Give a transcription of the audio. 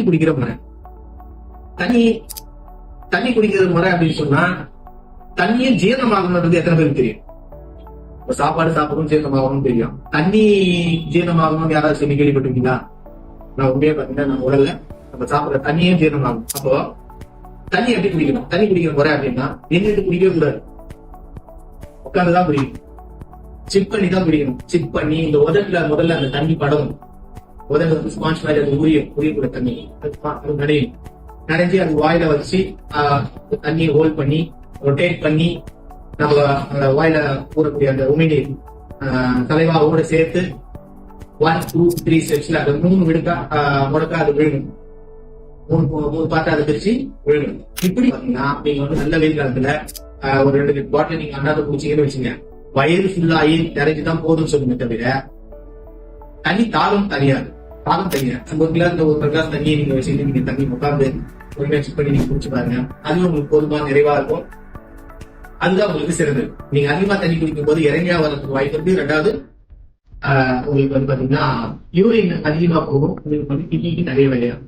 தண்ணி குடிக்கிற முறை. தண்ணி தண்ணி குடிக்கிற முறை அப்படின்னு சொன்னா தண்ணியை ஜீரணமாகணுன்றது எத்தனை பேருக்கு தெரியும்? இப்ப சாப்பாடு சாப்பிடணும் ஜீரணமாகணும்னு தெரியும். தண்ணி ஜீரணமாகணும்னு யாராவது சொல்லி கேள்விப்பட்டிருக்கீங்களா? நான் உண்மையா பாத்தீங்கன்னா நம்ம உடல்ல நம்ம சாப்பிடுற தண்ணியும் ஜீரணமாகும். அப்போ தண்ணி எப்படி குடிக்கணும்? தண்ணி குடிக்கிற முறை அப்படின்னா நின்றுட்டு குடிக்கவே கூடாது. உட்காந்துதான் குடிக்கணும். சிப் பண்ணி தான் குடிக்கணும். சிப் பண்ணி இந்த உதட்டுல முதல்ல அந்த தண்ணி படணும். உதடு வந்து ஸ்பாஞ்ச் மாதிரி அது உரியும் கூட தண்ணி. அது அது நடையும் நடைஞ்சு அது வாயில வச்சு ஆஹ், தண்ணியை ஹோல்ட் பண்ணி ரொட்டேட் பண்ணி நம்ம அந்த வாயில ஊறக்கூடிய அந்த உமிழ்நீர் ஆஹ், தலைவாவோட சேர்த்து ஒன் டூ த்ரீ ஸ்டெப்ஸ்ல அது மூணு விடுக்கா முடக்கா அது விழுங்கும் மூணு மூணு பார்த்து அதை பிரிச்சு விழுணும் இப்படி பாத்தீங்கன்னா நீங்க வந்து நல்ல வெயில் காலத்துல ஒரு ரெண்டு பாட்டில் நீங்க அண்ணாத பூச்சிங்கன்னு வச்சுங்க. வயிறு ஃபுல்லாகி நிறைஞ்சுதான் போதும்னு சொல்லுங்க தவிர தண்ணி தாகம் தனியாது. தாகம் தனியாது ஒரு கிளாஸ் இந்த ஒரு கிளாஸ் தண்ணியை நீங்க வச்சுட்டு நீங்க தண்ணி உட்காந்து ஒரு செக் பண்ணி நீங்க குடிச்சு பாருங்க. அதுவும் உங்களுக்கு போதுமா நிறைவா இருக்கும். அதுதான் உங்களுக்கு சிறந்தது. நீங்க அதிகமா தண்ணி குடிக்கும் போது இறங்கியா வரதுக்கு வாய்ப்பு இருக்கு. ரெண்டாவது ஆஹ், உங்களுக்கு வந்து பாத்தீங்கன்னா யூரின் அதிகமா போகும். உங்களுக்கு வந்து கிட்னிக்கு நிறைய வேலையாகும்